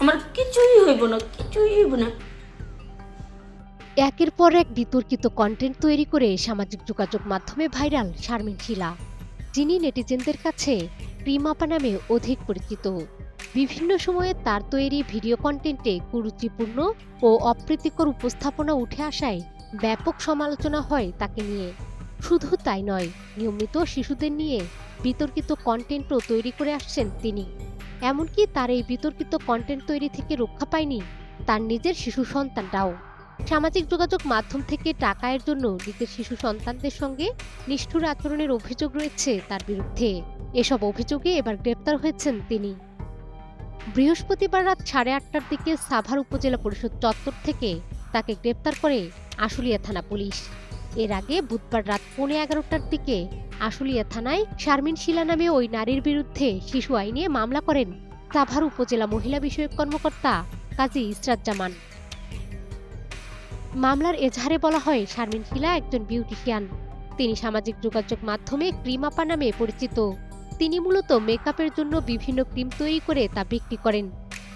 আমার কিছুই হইব না, কিছুই হইব না। একের পর এক বিতর্কিত কন্টেন্ট তৈরি করে সামাজিক যোগাযোগ মাধ্যমে ভাইরাল শারমিন শিলা, যিনি নেটিজেনদের কাছে প্রিমাপা নামে অধিক পরিচিত। বিভিন্ন সময়ে তার তৈরি ভিডিও কন্টেন্টে কুরুচিপূর্ণ ও অপ্রীতিকর উপস্থাপনা উঠে আসায় ব্যাপক সমালোচনা হয় তাকে নিয়ে। শুধু তাই নয়, নিয়মিত শিশুদের নিয়ে বিতর্কিত কন্টেন্টও তৈরি করে আসছেন তিনি। এমনকি তার এই বিতর্কিত কন্টেন্ট তৈরি থেকে রক্ষা পায়নি তার নিজের শিশু সন্তানটাও। সামাজিক যোগাযোগ মাধ্যম থেকে টাকায়ের জন্য নিজের শিশু সন্তানদের সঙ্গে নিষ্ঠুর আচরণের অভিযোগ রয়েছে তার বিরুদ্ধে। এসব অভিযোগে এবার গ্রেপ্তার হয়েছেন তিনি। বৃহস্পতিবার রাত সাড়ে আটটার দিকে সাভার উপজেলা পরিষদ চত্বর থেকে তাকে গ্রেপ্তার করে আশুলিয়া থানা পুলিশ। এর আগে বুধবার রাত পৌনে এগারোটার দিকে আশুলিয়া থানায় শারমিন শিলা নামে ওই নারীর বিরুদ্ধে শিশু আইনে মামলা করেন সাভার উপজেলা মহিলা বিষয়ক কর্মকর্তা কাজী ইসরাত জামান মামলার এজাহারে বলা হয়, শারমিন শিলা একজন বিউটিশিয়ান। তিনি সামাজিক যোগাযোগ মাধ্যমে ক্রিমাপা নামে পরিচিত। তিনি মূলত মেকআপের জন্য বিভিন্ন ক্রিম তৈরি করে তা বিক্রি করেন।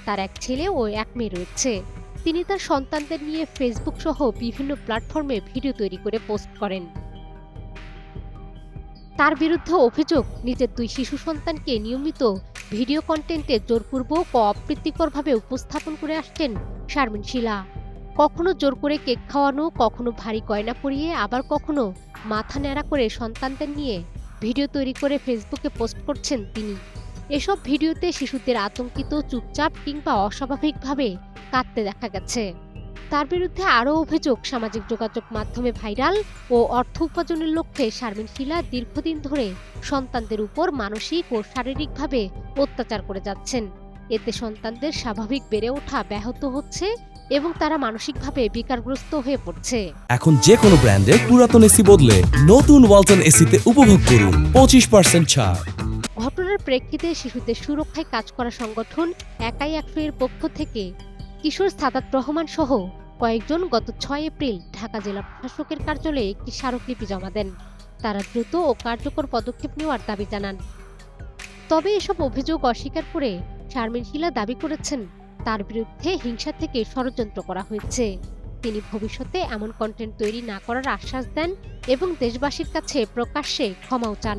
তার এক ছেলে ও এক মেয়ে রয়েছে। তিনি তার সন্তানদের নিয়ে ফেসবুক সহ বিভিন্ন প্ল্যাটফর্মে ভিডিও তৈরি করে পোস্ট করেন। তার বিরুদ্ধে অভিযোগ, নিজের দুই শিশু সন্তানকে নিয়মিত ভিডিও কন্টেন্টে জোরপূর্বক ও অপ্রীতিকরভাবে উপস্থাপন করে আসছেন শারমিন শিলা। কখনো জোর করে কেক খাওয়ানো, কখনো ভারী গয়না পরিয়ে, আবার কখনো মাথা ন্যাড়া করে সন্তানদের নিয়ে ভিডিও তৈরি করে ফেসবুকে পোস্ট করছেন তিনি। এসব ভিডিওতে শিশুদের আতঙ্কিত, চুপচাপ কিংবা অস্বাভাবিকভাবে কাঁদতে দেখা গেছে। তার বিরুদ্ধে আরও অভিযোগ, সামাজিক যোগাযোগ মাধ্যমে ভাইরাল ও অর্থ উপার্জনের লক্ষ্যে শারমিন শিলা দীর্ঘদিন ধরে সন্তানদের উপর মানসিক ও শারীরিকভাবে অত্যাচার করে যাচ্ছেন। এতে সন্তানদের স্বাভাবিক বেড়ে ওঠা ব্যাহত হচ্ছে এবং তারা মানসিকভাবে বিকারগ্রস্ত হয়ে পড়ছে। এখন যে কোনো ব্র্যান্ডের পুরাতন এসি বদলে নতুন ওয়ালটন এসিতে উপভোগ করুন পঁচিশ পার্সেন্ট ছাড়। ঘটনার প্রেক্ষিতে শিশুদের সুরক্ষায় কাজ করা সংগঠন একাই একশো এর পক্ষ থেকে কিশোর সাদাত রহমান সহ কয়েকজন গত ছয় এপ্রিল ঢাকা জেলা প্রশাসকের কার্যালয়ে একটি স্মারকলিপি জমা দেন। তারা দ্রুত ও কার্যকর পদক্ষেপ নেওয়ার দাবি জানান। তবে এসব অভিযোগ অস্বীকার করে শারমিন শিলা দাবি করেছেন, তার বিরুদ্ধে হিংসা থেকে ষড়যন্ত্র করা হয়েছে। তিনি ভবিষ্যতে এমন কন্টেন্ট তৈরি না করার আশ্বাস দেন এবং দেশবাসীর কাছে প্রকাশ্যে ক্ষমাও চান।